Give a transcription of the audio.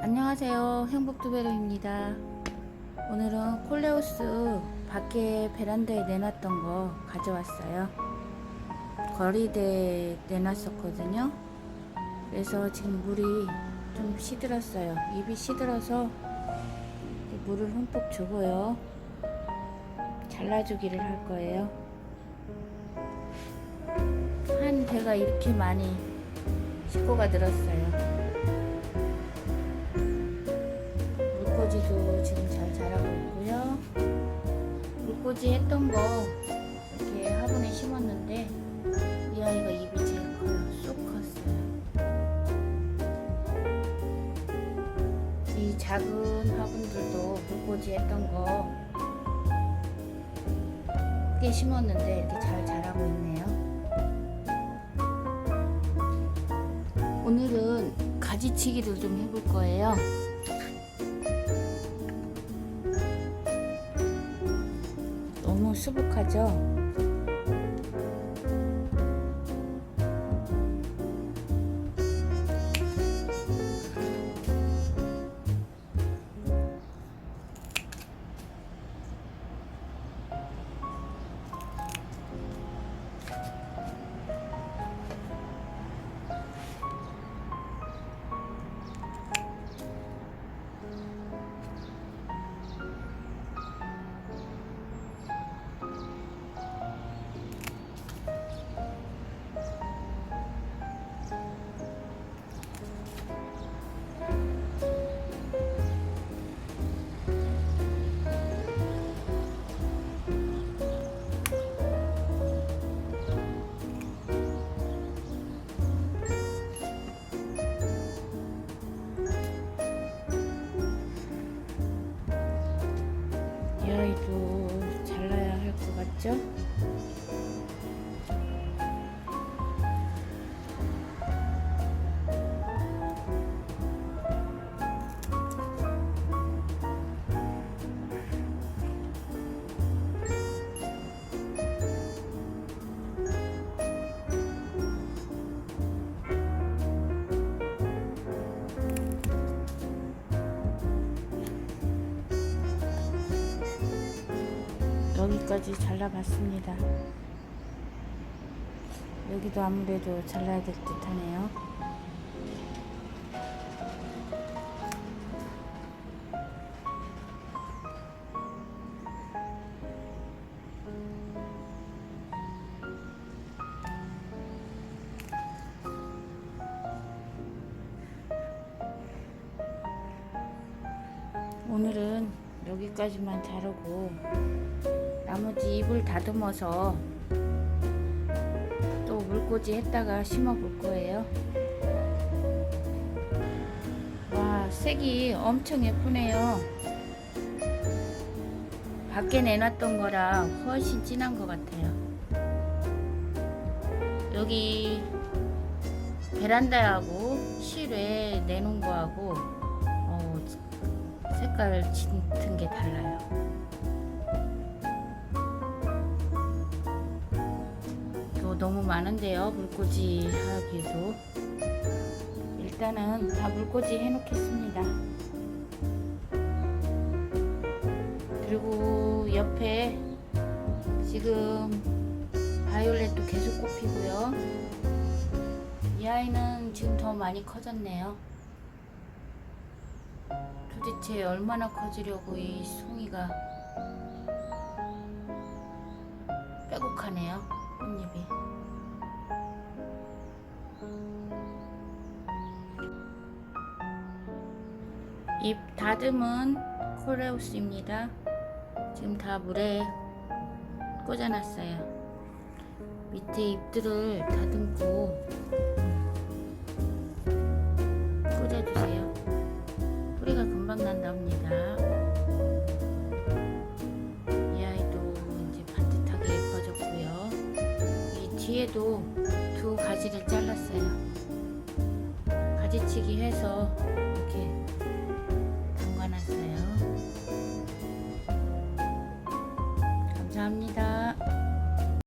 안녕하세요. 행복두베르입니다. 오늘은 콜레우스 밖에 베란다에 내놨던 거 가져왔어요. 거리대에 내놨었거든요. 그래서 지금 물이 좀 시들었어요. 입이 시들어서 물을 흠뻑 주고요. 잘라주기를 할 거예요. 한 배가 이렇게 많이 식구가 들었어요. 물꽂이도 지금 잘 자라고 있고요. 물꽂이 했던 거 이렇게 화분에 심었는데 이 아이가 입이 제일 커요. 쑥 컸어요. 이 작은 화분들도 물꽂이 했던 거 크게 심었는데 이렇게 잘 자라고 있네요. 오늘은 가지치기를 좀 해볼 거예요. 수북하죠? 여기까지 잘라봤습니다. 여기도 아무래도 잘라야 될 듯 하네요. 오늘은 여기까지만 자르고 나머지 잎을 다듬어서 또 물꽂이 했다가 심어 볼 거예요. 와, 색이 엄청 예쁘네요. 밖에 내놨던 거랑 훨씬 진한 것 같아요. 여기 베란다하고 실외에 내놓은 거하고 어, 색깔 짙은 게 달라요. 너무 많은데요 물꽂이 하기도. 일단은 다 물꽂이 해 놓겠습니다. 그리고 옆에 지금 바이올렛도 계속 꽃피고요. 이 아이는 지금 더 많이 커졌네요. 도대체 얼마나 커지려고 이 송이가 빼곡하네요 꽃잎이 잎 다듬은 코레우스입니다. 지금 다 물에 꽂아놨어요. 밑에 잎들을 다듬고 꽂아주세요. 뿌리가 금방 난답니다. 이 뒤에도 두 가지를 잘랐어요. 가지치기 해서 이렇게 담가놨어요. 감사합니다.